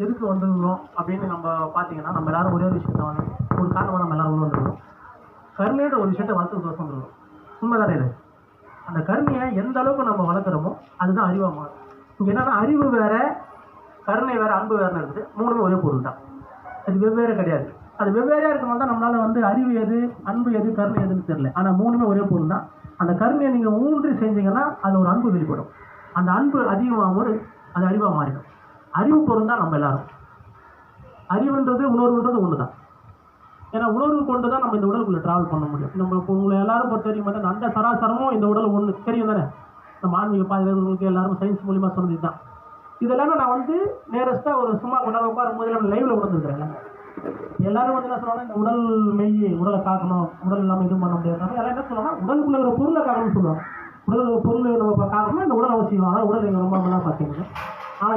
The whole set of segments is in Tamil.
எதுக்கு வந்துருக்கிறோம் அப்படின்னு நம்ம பார்த்தீங்கன்னா நம்ம எல்லாரும் ஒரே ஒரு விஷயத்த வந்து ஒரு காரணமாக நம்ம எல்லாரும் உள்ள வந்துருக்கோம் கருணைன்ற ஒரு விஷயத்தை வளர்த்து தோசம் வந்துருக்கோம் உண்மைதானே இது? அந்த கருணையை எந்த அளவுக்கு நம்ம வளர்க்குறோமோ அதுதான் அறிவாக மாறும். இங்கே என்னன்னா அறிவு வேற கருணை வேற அன்பு வேற இருக்குது. மூணுமே ஒரே பொருள் தான். அது வெவ்வேறு கிடையாது. அது வெவ்வேறையாக இருக்கணும் தான் நம்மளால் வந்து அறிவு எது அன்பு எது கருணை எதுன்னு தெரியல. ஆனால் மூணுமே ஒரே பொருள் தான். அந்த கருணையை நீங்கள் ஊன்றி செஞ்சீங்கன்னா அது ஒரு அன்பு வெளிப்படும். அந்த அன்பு அதிகமாகும் போது அது அறிவாக மாறிடும். அறிவு பொருள் தான் நம்ம எல்லாரும். அறிவுன்றது உணர்வுன்றது ஒன்று தான் ஏன்னா உணர்வு கொண்டு தான் நம்ம இந்த உடலுக்குள்ளே ட்ராவல் பண்ண முடியும். நம்ம இப்போ உங்களை எல்லாரும் பொறுத்த வரைக்கும் பார்த்தா அந்த சராசரமும் இந்த உடல் ஒன்று தெரியும் தானே? நம்ம ஆன்மீக பாதுகாப்பு எல்லாரும் சயின்ஸ் மூலியமாக சொன்னது தான் இதெல்லாமே நான் வந்து நேரஸ்ட்டாக ஒரு சும்மா உணர்வு உட்காரும் போது நம்ம லைவில் உணர்ந்துருக்கிறேன் எல்லாரும் வந்து என்ன சொல்லுவாங்க இந்த உடல் மெய் உடலை காக்கணும். உடல் இல்லாமல் எதுவும் பண்ண முடியாது. எல்லாம் என்ன சொல்லுவாங்க உடலுக்குள்ள ஒரு பொருளை காக்கணும்னு சொல்லுவாங்க. உடல் பொருள் நம்ம இப்போ காக்கணும்னா இந்த உடல் அவசியம். ஆனால் உடல் எங்கள் ரொம்ப நல்லா பார்த்தீங்கன்னா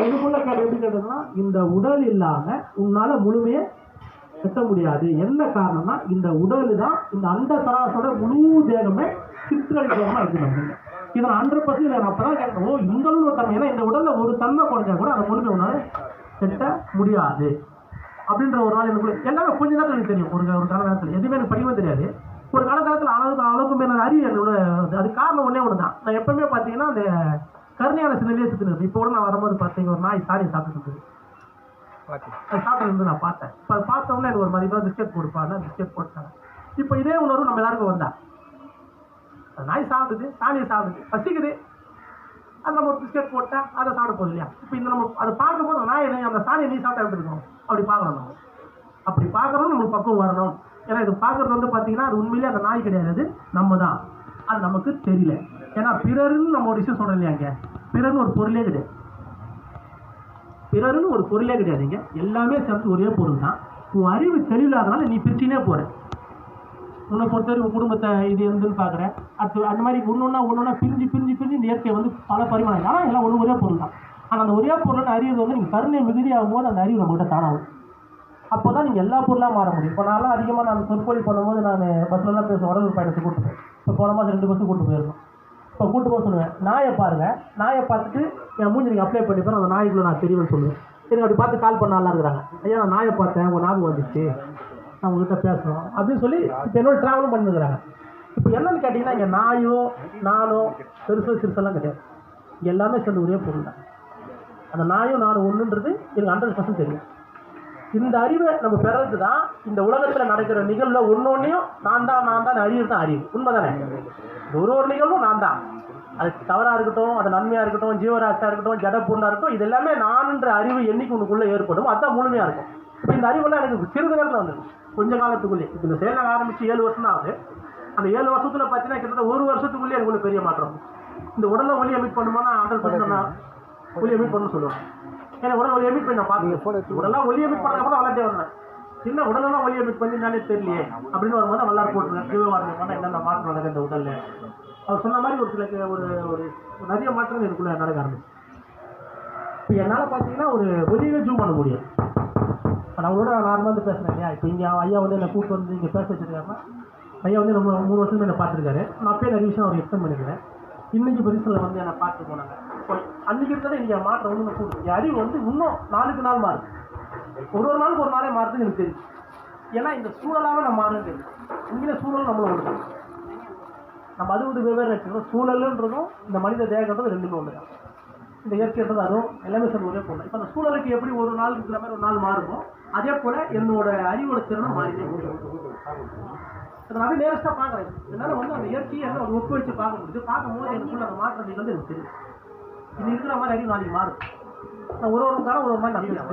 இதுக்குள்ள கேட்டு எப்படி கேட்டதுன்னா இந்த உடல் இல்லாமல் உன்னால் முழுமையை கட்ட முடியாது. என்ன காரணம்னா இந்த உடல் தான் இந்த அண்ட சராசோட முழு தேகமே சித்திரமா இருக்கு நம்ம இதை ஹண்ட்ரட் பர்சன்ட் நான் அப்பதான் கேட்கணும் ஓ இந்த அளவு ஒரு தன்மை ஏன்னா இந்த உடல்ல ஒரு தன்மை குறைஞ்சா கூட அதை முழுமை உன்னால கட்ட முடியாது. அப்படின்ற ஒரு நாள் எனக்கு எல்லாமே கொஞ்ச நேரம் எனக்கு தெரியும். ஒரு ஒரு காலகட்டத்தில். எதுவுமே எனக்கு படிக்கவே தெரியாது. ஒரு காலகட்டத்தில் அளவுக்கு அளவுக்கு மேலே அறிவு என்னோட அது காரணம் ஒன்றே ஒன்று தான் நான் எப்பவுமே பார்த்தீங்கன்னா அந்த கருணையான சின்னலே சுற்றினது இப்போ கூட நான் வரும்போது பார்த்தீங்க ஒரு நாய் சாரி சாப்பிட்டு அது சாப்பிட்டு இருந்து நான் பார்த்தேன். இப்போ அது பார்த்த உடனே எனக்கு ஒரு மாதிரி தான் பிஸ்கெட் கொடுப்பாங்க பிஸ்கெட் போட்டாங்க. இப்போ இதே உணர்வு நம்ம எல்லாருக்கும் வந்தா. நாய் சாப்பிடுது சாணியை சாப்பிடுது பசிக்குது. அது நம்ம ஒரு பிஸ்கெட் போட்டா அதை சாப்பிட போகுது இல்லையா? இப்போ இந்த நம்ம அதை பார்க்கும்போது அந்த நாயை அந்த சாணியை நீ சாப்பிட்டா எப்படி இருக்கும்? அப்படி பார்க்கணும் நம்ம. அப்படி பார்க்கறோம் நம்மளுக்கு பக்குவம் வரணும். ஏன்னா இது பார்க்கறது வந்து பார்த்தீங்கன்னா அது உண்மையிலேயே அந்த நாய் கிடையாது. நம்ம தான். அது நமக்கு தெரியல. ஏன்னா பிறருன்னு நம்ம ஒரு விஷயம் சொல்கிறோம் இல்லையாங்க பிறர்னு ஒரு பொருளே கிடையாது. பிறருன்னு ஒரு பொருளே கிடையாதுங்க எல்லாமே சேர்ந்து ஒரே பொருள் தான் உன் அறிவு தெளிவில்லாதனால நீ பிரிச்சினே போகிற உன்னை பொறுத்தவரை உன் குடும்பத்தை இது இருந்துன்னு பார்க்குறேன் அடுத்து அந்த மாதிரி ஒன்றொன்னா ஒன்றொன்னா பிரிஞ்சு பிரிஞ்சு பிரிஞ்சு இந்த இயற்கை வந்து பல பரிமாணம். ஆனால் எல்லாம் ஒன்று ஒரே பொருள் தான் ஆனால் அந்த ஒரே பொருள்னு அறிவு வந்து நீங்கள் கருணை மிகுதியாகும் போது அந்த அறிவு நம்மகிட்ட தானாகும். அப்போ தான் நீங்கள் எல்லா பொருளாக மாற முடியும். இப்போ நான்லாம் அதிகமாக நான் சொற்பொழி பண்ணும்போது நான் பஸ்லலாம் பேசுவேன் உடம்பு பயணத்தை கூட்டு போய். இப்போ போன மாதம் ரெண்டு பஸ்ஸு கூட்டு போயிருக்கோம் இப்போ கூட்டு போக சொல்லுவேன். நாயை பாருங்க. நாயை பார்த்துட்டு என் மூஞ்சி நீங்கள் அப்ளை பண்ணிப்பேன் அந்த நாய்க்குள்ள நான் தெரியும்னு சொல்லுவேன். எனக்கு அப்படி பார்த்து கால் பண்ண இருக்கிறாங்க. ஐயா நான் நாயை பார்த்தேன். உங்கள் ஞாபகம் வந்துச்சு. நான் உங்ககிட்ட பேசணும். அப்படின்னு சொல்லி இப்போ என்னோட ட்ராவலும் பண்ணிருக்கிறாங்க. இப்போ என்னன்னு கேட்டிங்கன்னா இங்கே நாயோ நானோ பெருசோ சிறுசெல்லாம் கிடையாது. இங்கே எல்லாமே சேர்ந்து ஒரே பொருள் தான் அந்த நாயும் நானும் ஒன்றுன்றது எனக்கு ஹண்ட்ரட் பர்சன்ட் தெரியும். இந்த அறிவை நம்ம பெறது தான் இந்த உலகத்தில் நடக்கிற நிகழ்வுல ஒன்னொன்னையும் நான் தான் நான் தான் அறிவு தான் அறிவு. உண்மைதானே? ஒரு ஒரு நிகழ்வும் நான் தான். அது தவறாக இருக்கட்டும் அது நன்மையாக இருக்கட்டும் ஜீவராசியா இருக்கட்டும் ஜட இருக்கட்டும் இது எல்லாமே நான்ன்ற அறிவு என்னைக்கு உனக்குள்ளே ஏற்படும் அதுதான் முழுமையாக இருக்கும். இப்போ இந்த அறிவெல்லாம் எனக்கு சிறிது நேரத்தில் வந்துடும் கொஞ்ச காலத்துக்குள்ளே. இப்போ இந்த செயல் ஆரம்பித்து ஏழு வருஷம் தான் ஆகுது. அந்த ஏழு வருஷத்தில் பார்த்தீங்கன்னா கிட்டத்தட்ட ஒரு வருஷத்துக்குள்ளே எனக்கு பெரிய மாற்றம். இந்த உடலை ஒளியை மீட் பண்ணுமானா ஹண்ட்ரட் பர்சன்ட் ஒலி எமிட் பண்ணணும்னு சொல்லுவாங்க. ஏன்னா உடல் ஒளியை மீட் பண்ணி நான் பார்த்துக்கேன் உடலாம் ஒளியை மீட் பண்ணா கூட வளர்த்தே வந்தேன். என்ன உடலெல்லாம் ஒளியை மீட் பண்ணி நானே தெரியலையே. அப்படின்னு வரும்போது வல்லார் போட்டுருக்கேன் ஜீவவாதம் பண்ணால் என்னென்ன மாற்றம் நடக்குது இந்த உடல்ல? அவர் சொன்ன மாதிரி ஒரு சில ஒரு ஒரு நிறைய மாற்றங்கள் எனக்குள்ள நடக்க ஆரம்பிச்சு. இப்போ என்னால் பார்த்தீங்கன்னா ஒரு ஒளியவே ஜூம் பண்ண முடியும் நான் உங்களோட நார்மலாக வந்து பேசுகிறேன் இல்லையா? இப்போ இங்கே ஐயா வந்து என்னை கூப்பிட்டு வந்து இங்கே பேச வச்சிருக்காருன்னா ஐயா வந்து நம்ம மூணு வருஷம் என்னை பார்த்துருக்காரு. நான் அப்பயே நிறைய விஷயம் அவர் எக்ஸ்பிளைன் பண்ணிக்கிறேன் இன்னைக்கு பரிசில் வந்து என்னை பார்த்து போனாங்க. அன்னைக்கு இருக்கிறத இன்றைக்கி மாற்றம் வந்து நான் என் அறிவு வந்து இன்னும் நாளுக்கு நாள் மாறுது. ஒரு ஒரு நாளுக்கு ஒரு நாளே மாறுதுன்னு எனக்கு தெரியும் ஏன்னா இந்த சூழலாகவே நம்ம மாறுன்னு தெரியும் இங்கே சூழல் நம்மளை ஒன்று நம்ம அது வந்து வெவ்வேறு வச்சுக்கணும் சூழலுன்றதும் இந்த மனித தேகன்றதும் ரெண்டுமே ஒன்று தான் இந்த இயற்கைன்றது அதுவும் எல்லாமே சேர்ந்து ஒரே போல இப்போ அந்த சூழலுக்கு எப்படி ஒரு நாள் இருக்கிற மாதிரி ஒரு நாள் மாறுமோ அதே போல என்னோட அறிவோட திறனும் மாறிட்டே இப்போ நான் நேரஸ்டாக பார்க்குறேன். என்னால் வந்து அந்த இயற்கையை வந்து ஒப்பு வச்சு பார்க்க முடியுது. பார்க்கும்போது எனக்குள்ள அந்த மாற்றம் வந்து எனக்கு தெரியும் இது இருக்கிற மாதிரி அறிவு நாளைக்கு மாறும் நான் ஒரு ஒரு காலம் ஒரு ஒரு மாதிரி நம்பிக்கை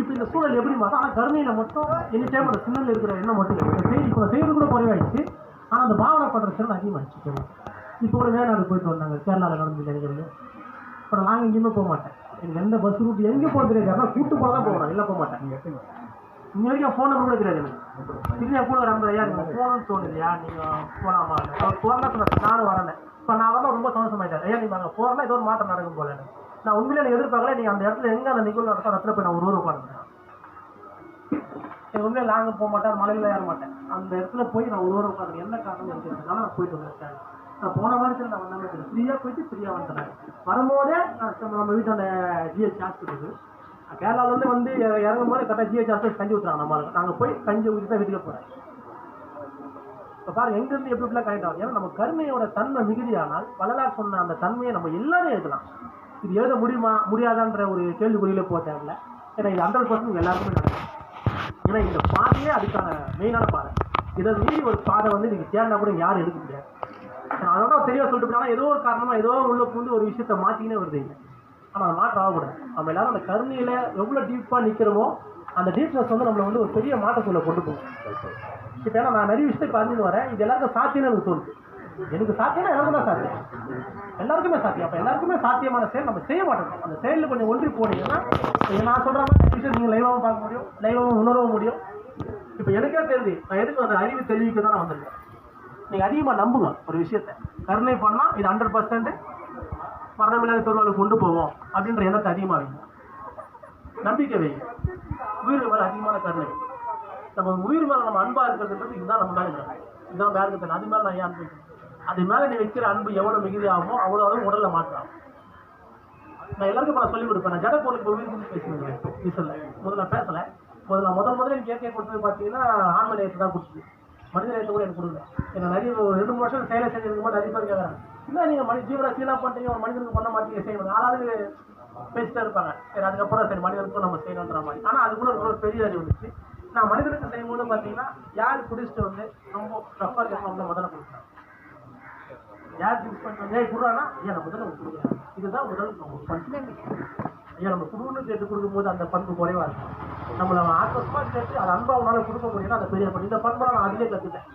இப்போ இந்த சூழல் எப்படி மாறும் ஆனால் கருணையில் மட்டும் எனி டைம் அந்த சின்னல் இருக்கிற எண்ணம் மட்டும் இல்லை. இப்போ செய்வது கூட குறைவாயிடுச்சு. ஆனால் அந்த பாவனை பண்ணுற சின்ன அதிகமாகிடுச்சு இப்போ கூட வேணாடு போயிட்டு வந்தாங்க. கேரளாவில் நடந்து நினைக்கிறது இப்போ நான் எங்கேயுமே போக மாட்டேன். எனக்கு எந்த பஸ் ரூட் எங்கே போக தெரியாது. கூட்டு போல தான் போகணும் இல்லை போக மாட்டேன். இன்ன வரைக்கும் ஃபோன் நம்பர் கூட தெரியாது எனக்கு. திரும்பி கூட நம்பர் ஐயா நீங்கள் போகணும்னு தோணுதுயா நீங்கள் போகலாமா போகலாம் சொன்னார் நானும் வரேன் இப்போ நான் வரலாம் ரொம்ப சந்தோஷமாயிட்டேன். ஐயா நீங்கள் அங்கே போகிறேன்னா ஏதோ ஒரு மாற்றம் நடக்கும் போல நான் உண்மையிலே எதிர்பார்க்கல நீங்கள் அந்த இடத்துல எங்கே அந்த நிகழ்வு நடக்கும் அந்த இடத்துல போய் நான் ஒரு ஊர் உட்காந்துருக்கேன் எனக்கு உண்மையிலே லாங்கு போக மாட்டேன் மலையில் ஏற மாட்டேன். அந்த இடத்துல போய் நான் ஒரு ஊர் உட்காந்து என்ன காரணம் இருக்கிறதுனால நான் போயிட்டு வந்திருக்கேன் நான் போன மாதிரி நான் வந்தாமே தெரியும் ஃப்ரீயாக போயிட்டு ஃப்ரீயாக வந்துட்டேன். வரும்போதே நான் நம்ம வீட்டோட அந்த ஜிஹெச் ஹாஸ்பிட்டலுக்கு கேரளாவிலேருந்து வந்து இறங்கும் போது கரெக்டாக ஜிஹெச் கஞ்சி ஊற்றுறாங்க நம்ம நாங்கள் போய் கஞ்சி ஊற்றி தான் வீட்டுக்கு போகிறேன் இப்போ பாருங்க எங்கேருந்து எப்படி எப்படிலாம் கனெக்ட் ஆகும் ஏன்னா நம்ம கருணையோட தன்மை மிகுதியானால் வள்ளலார் சொன்ன அந்த தன்மையை நம்ம எல்லாமே எழுதலாம் இது எழுத முடியுமா முடியாதான்ற ஒரு கேள்விக்குறியில போக தேவையில்ல. ஏன்னா இது ஹண்ட்ரட் பர்சன்ட் எல்லாருக்குமே நடக்கும். ஏன்னா இந்த பாதையே அதுக்கான மெயினான பாதை. இதை மீறி ஒரு பாதை வந்து நீங்கள் தேடினா கூட யாரும் எடுக்க முடியாது. நான் அதோட தெளிவாக சொல்லிட்டு ஆனால் ஏதோ ஒரு காரணமா ஏதோ உள்ள புகுந்து ஒரு விஷயத்த மாற்றிக்கினே வருது இல்லை ஆனால் அதை மாற்றம் ஆகக்கூடாது. நம்ம எல்லாரும் அந்த கருணையில எவ்வளோ டீப்பாக நிற்கிறோமோ அந்த டீப்னஸ் வந்து நம்மளை வந்து ஒரு பெரிய மாற்றத்துக்குள்ள கொண்டு போகும். இப்போ ஏன்னா நான் நிறைய விஷயத்தை பார்த்துட்டு வரேன். இது எல்லாருக்கும் சாத்தியம்னு எனக்கு தோணுது. எனக்கு சாத்தியம்னா எல்லாருக்கும் தான் சாத்தியம். எல்லாருக்குமே சாத்தியம். அப்போ எல்லாருக்குமே சாத்தியமான செயல் நம்ம செய்ய மாட்டோம். அந்த செயலில் கொஞ்சம் ஒன்றி போனீங்கன்னா நான் சொல்கிற மாதிரி நிறைய விஷயம் நீங்கள் லைவாகவும் பார்க்க முடியும். லைவாகவும் உணரவும் முடியும். இப்போ எனக்கே தெரிஞ்சு நான் எதுக்கு அந்த அறிவு தெளிவிக்க தான் நான் வந்திருக்கேன். நீங்கள் அதிகமாக நம்புங்க ஒரு விஷயத்த. கருணை பண்ணால் இது ஹண்ட்ரட் பர்சன்ட் மரணமில்லாத பெருவாளுக்கு கொண்டு போவோம் அப்படின்ற எண்ணத்தை அதிகமாக வைங்க. நம்பிக்கை வைங்க. உயிர் மேலே அதிகமான கருணை. நம்ம உயிர் மேலே நம்ம அன்பாக இருக்கிறதுன்றது இதுதான் நம்ம மேலே இதுதான் வேறு இருக்கிறது அது மேலே நான் ஏன் அன்பு அது மேலே நீ வைக்கிற அன்பு எவ்வளோ மிகுதி ஆகுமோ அவ்வளோ அளவு உடலில் மாற்றம் நான் எல்லாருக்கும் இப்போ நான் சொல்லிக் கொடுப்பேன். நான் ஜட பொருளுக்கு உயிர் கொடுத்து பேசுவேன் டீசலில் முதல்ல நான் பேசலை. முதல்ல முதல் முதல்ல எனக்கு இயற்கை கொடுத்தது பார்த்தீங்கன்னா ஆன்ம நேயத்தை தான் கொடுத்தது. மனித நேயத்தை கூட எனக்கு கொடுங்க என்ன நிறைய ஒரு ரெண்டு மூணு வருஷம் செயலை செஞ்சிருக்கும் போது நிறைய பேர் கேட்குறாங்க இல்லை நீங்கள் மனித ஜீவராசி என்ன பண்ணுறீங்க ஒரு மனிதனுக்கு பண்ண மாட்டீங்க செய்யணும். ஆளாவது பேசிட்டே இருப்பாங்க. சரி அதுக்கப்புறம் சரி மனிதனுக்கும் நம்ம செய்யணுன்ற மாதிரி. ஆனால் அது கூட ஒரு பெரிய அறிவு இருந்துச்சு நான் மனிதனுக்கு செய்யும்போது பார்த்தீங்கன்னா யார் குடிச்சிட்டு வந்து ரொம்ப டஃப்பாக இருக்கணும் முதல்ல கொடுக்குறாங்க யார் ஃபிக்ஸ் பண்ணுறாங்க ஏன் குடுறானா ஐயா நம்ம முதல்ல உங்களுக்கு கொடுக்குறேன். இதுதான் முதல் நம்ம பண்பு ஐயா நம்ம குடுன்னு கேட்டு கொடுக்கும்போது அந்த பண்பு குறைவா இருக்கும். நம்மளை அவன் கேட்டு அது அன்பா உன்னால் கொடுக்க முடியும்னா அந்த பெரிய பண்பு. இந்த பண்பை நான் அதிலே கற்றுட்டேன்